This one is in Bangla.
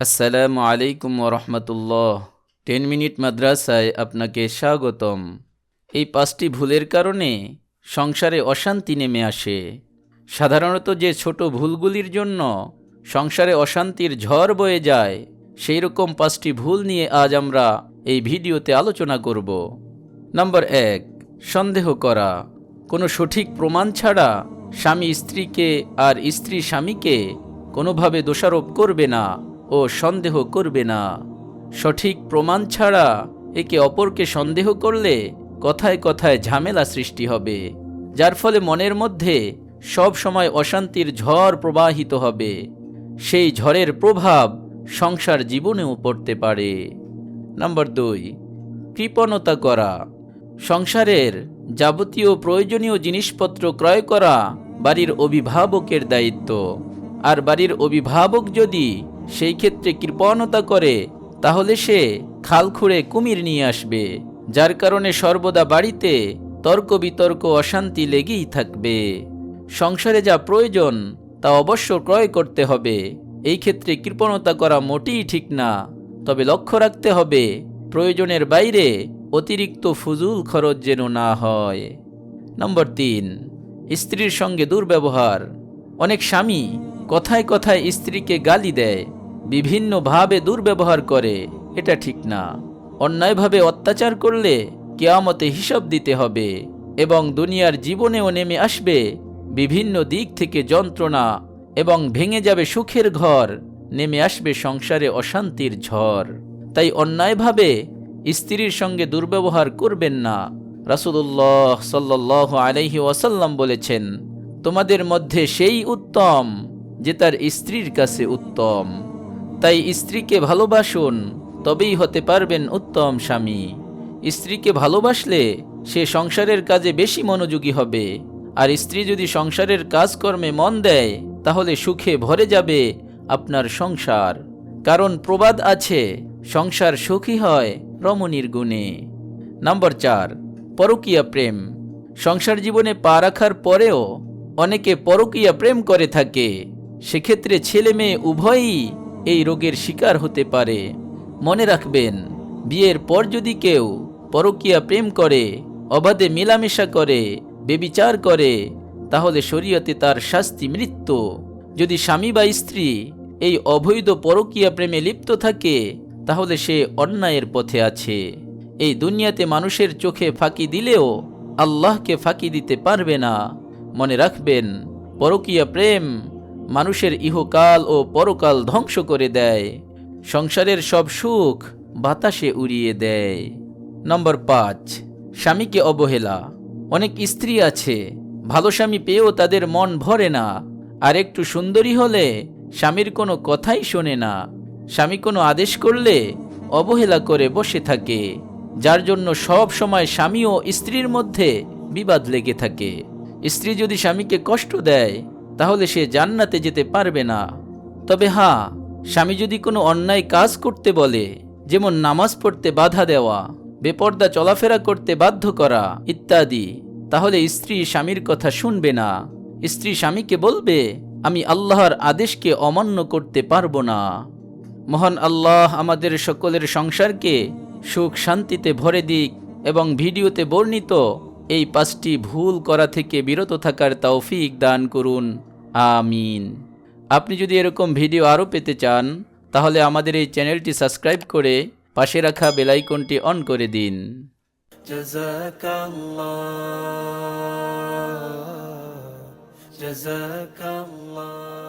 আসসালামু আলাইকুম রহমতুল্লাহ টেন মিনিট মাদ্রাসায় আপনাকে স্বাগতম। এই পাঁচটি ভুলের কারণে সংসারে অশান্তি নেমে আসে। সাধারণত যে ছোট ভুলগুলির জন্য সংসারে অশান্তির ঝড় বয়ে যায়, সেই রকম পাঁচটি ভুল নিয়ে আজ আমরা এই ভিডিওতে আলোচনা করব। নম্বর এক, সন্দেহ করা। কোনো সঠিক প্রমাণ ছাড়া স্বামী স্ত্রীকে আর স্ত্রী স্বামীকে কোনোভাবে দোষারোপ করবে না। ও সন্দেহ করবে না। সঠিক প্রমাণ ছাড়া একে অপরকে সন্দেহ করলে কথায় কথায় ঝামেলা সৃষ্টি হবে, যার ফলে মনের মধ্যে সব সময় অশান্তির ঝড় প্রবাহিত হবে। সেই ঝড়ের প্রভাব সংসার জীবনেও পড়তে পারে। নম্বর দুই, কৃপণতা করা। সংসারের যাবতীয় প্রয়োজনীয় জিনিসপত্র ক্রয় করা বাড়ির অভিভাবকের দায়িত্ব। আর বাড়ির অভিভাবক যদি সেই ক্ষেত্রে কৃপণতা করে, তাহলে সে খাল খুঁড়ে কুমির নিয়ে আসবে, যার কারণে সর্বদা বাড়িতে তর্ক বিতর্ক অশান্তি লেগেই থাকবে। সংসারে যা প্রয়োজন, তা অবশ্য ক্রয় করতে হবে। এই ক্ষেত্রে কৃপণতা করা মোটেই ঠিক না। তবে লক্ষ্য রাখতে হবে, প্রয়োজনের বাইরে অতিরিক্ত ফুজুল খরচ যেন না হয়। নম্বর তিন, স্ত্রীর সঙ্গে দুর্ব্যবহার। অনেক স্বামী কথায় কথায় স্ত্রীকে গালি দেয় বিভিন্নভাবে দুর্ব্যবহার করে, এটা ঠিক না। অন্যায়ভাবে অত্যাচার করলে কেয়ামতে হিসাব দিতে হবে এবং দুনিয়ার জীবনেও নেমে আসবে বিভিন্ন দিক থেকে যন্ত্রণা এবং ভেঙে যাবে সুখের ঘর, নেমে আসবে সংসারে অশান্তির ঝড়। তাই অন্যায়ভাবে স্ত্রীর সঙ্গে দুর্ব্যবহার করবেন না। রাসুল্লাহ সাল্লাহ আলহি ওয়াসাল্লাম বলেছেন, তোমাদের মধ্যে সেই উত্তম যে তার স্ত্রীর কাছে উত্তম। তাই স্ত্রীকে ভালোবাসুন, তবেই হতে পারবেন উত্তম স্বামী। স্ত্রীকে ভালোবাসলে সে সংসারের কাজে বেশি মনোযোগী হবে। আর স্ত্রী যদি সংসারের কাজকর্মে মন দেয়, তাহলে সুখে ভরে যাবে আপনার সংসার। কারণ প্রবাদ আছে, সংসার সুখী হয় রমণীর গুণে। নম্বর চার, পরকীয়া প্রেম। সংসার জীবনে পা রাখার পরেও অনেকে পরকীয়া প্রেম করে থাকে। সেক্ষেত্রে ছেলে মেয়ে উভয়ই এই রোগের শিকার হতে পারে। মনে রাখবেন, বিয়ের পর যদি কেউ পরকীয়া প্রেম করে, অবাধে মেলামেশা করে, বেবিচার করে, তাহলে শরীয়তে তার শাস্তি মৃত্যু। যদি স্বামী বা স্ত্রী এই অবৈধ পরকীয়া প্রেমে লিপ্ত থাকে, তাহলে সে অন্যায়ের পথে আছে। এই দুনিয়াতে মানুষের চোখে ফাঁকি দিলেও আল্লাহকে ফাঁকি দিতে পারবে না। মনে রাখবেন, পরকীয়া প্রেম মানুষের ইহকাল ও পরকাল ধ্বংস করে দেয়। সংসারের সব সুখ বাতাসে উড়িয়ে দেয়। নম্বর পাঁচ, স্বামীকে অবহেলা। অনেক স্ত্রী আছে, ভালো স্বামী পেয়েও তাদের মন ভরে না। আর একটু সুন্দরী হলে স্বামীর কোনো কথাই শোনে না। স্বামী কোনো আদেশ করলে অবহেলা করে বসে থাকে, যার জন্য সব সময় স্বামী ও স্ত্রীর মধ্যে বিবাদ লেগে থাকে। স্ত্রী যদি স্বামীকে কষ্ট দেয় তাহলে সে জান্নাতে যেতে পারবে না। তবে হ্যাঁ স্বামী যদি কোনো অন্যায় কাজ করতে বলে, যেমন নামাজ পড়তে বাধা দেওয়া, বেপর্দা চলাফেরা করতে বাধ্য করা ইত্যাদি, তাহলে স্ত্রী স্বামীর কথা শুনবে না। স্ত্রী স্বামীকে বলবে, আমি আল্লাহর আদেশকে অমান্য করতে পারব না। মহান আল্লাহ আমাদের সকলের সংসারকে সুখ শান্তিতে ভরে দিক এবং ভিডিওতে বর্ণিত এই পাঁচটি ভুল করা থেকে বিরত থাকার তৌফিক দান করুন। আমিন আপনি যদি এরকম ভিডিও আরও পেতে চান তাহলে আমাদের এই চ্যানেলটি সাবস্ক্রাইব করে পাশে রাখা বেলাইকনটি অন করে দিন جزاك الله جزاك الله